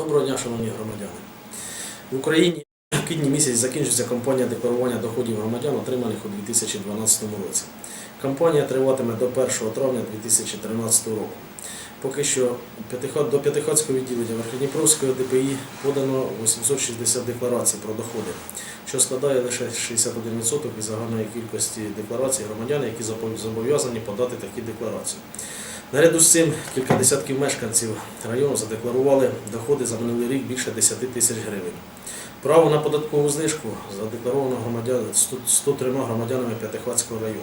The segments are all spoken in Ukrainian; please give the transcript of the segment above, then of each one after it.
Доброго дня, шановні громадяни. В Україні в квітні місяць закінчиться кампанія декларування доходів громадян, отриманих у 2012 році. Кампанія триватиме до 1 травня 2013 року. Поки що до П'ятихатського відділення Верхньодніпровської ДПІ подано 860 декларацій про доходи, що складає лише 61% із загальної кількості декларацій громадян, які зобов'язані подати такі декларації. Наряду з цим кілька десятків мешканців району задекларували доходи за минулий рік більше 10 тисяч гривень. Право на податкову знижку задекларовано громадян 103 громадянами П'ятихатського району.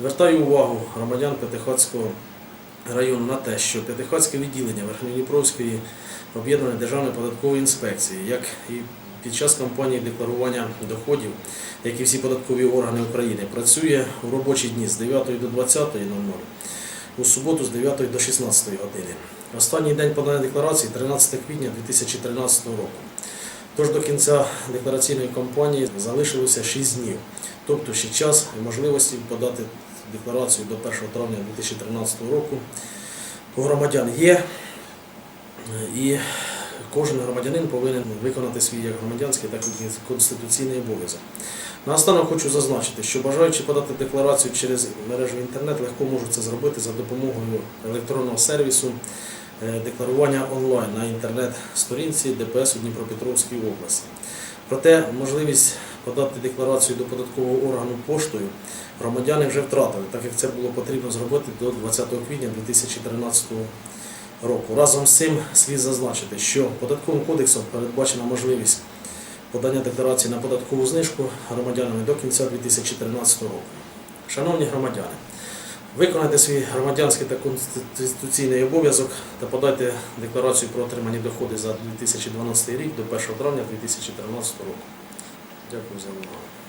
Звертаю увагу громадян П'ятихатського району на те, що П'ятихатське відділення Верхньодніпровської об'єднаної державної податкової інспекції, як і під час кампанії декларування доходів, як і всі податкові органи України, працює у робочі дні з 9 до 20.00 у суботу з 9 до 16 години. Останній день подання декларації 13 квітня 2013 року. Тож до кінця деклараційної кампанії залишилося 6 днів, тобто ще час і можливості подати декларацію до 1 травня 2013 року у громадян є. І кожен громадянин повинен виконати свій як громадянський, так і конституційний обов'язок. Наостанок хочу зазначити, що бажаючи подати декларацію через мережу інтернет, легко можуть це зробити за допомогою електронного сервісу е, декларування онлайн на інтернет-сторінці ДПС у Дніпропетровській області. Проте можливість подати декларацію до податкового органу поштою громадяни вже втратили, так як це було потрібно зробити до 20 квітня 2013 року. Разом з цим слід зазначити, що податковим кодексом передбачена можливість подання декларації на податкову знижку громадянами до кінця 2013 року. Шановні громадяни, виконайте свій громадянський та конституційний обов'язок та подайте декларацію про отримані доходи за 2012 рік до 1 травня 2013 року. Дякую за увагу.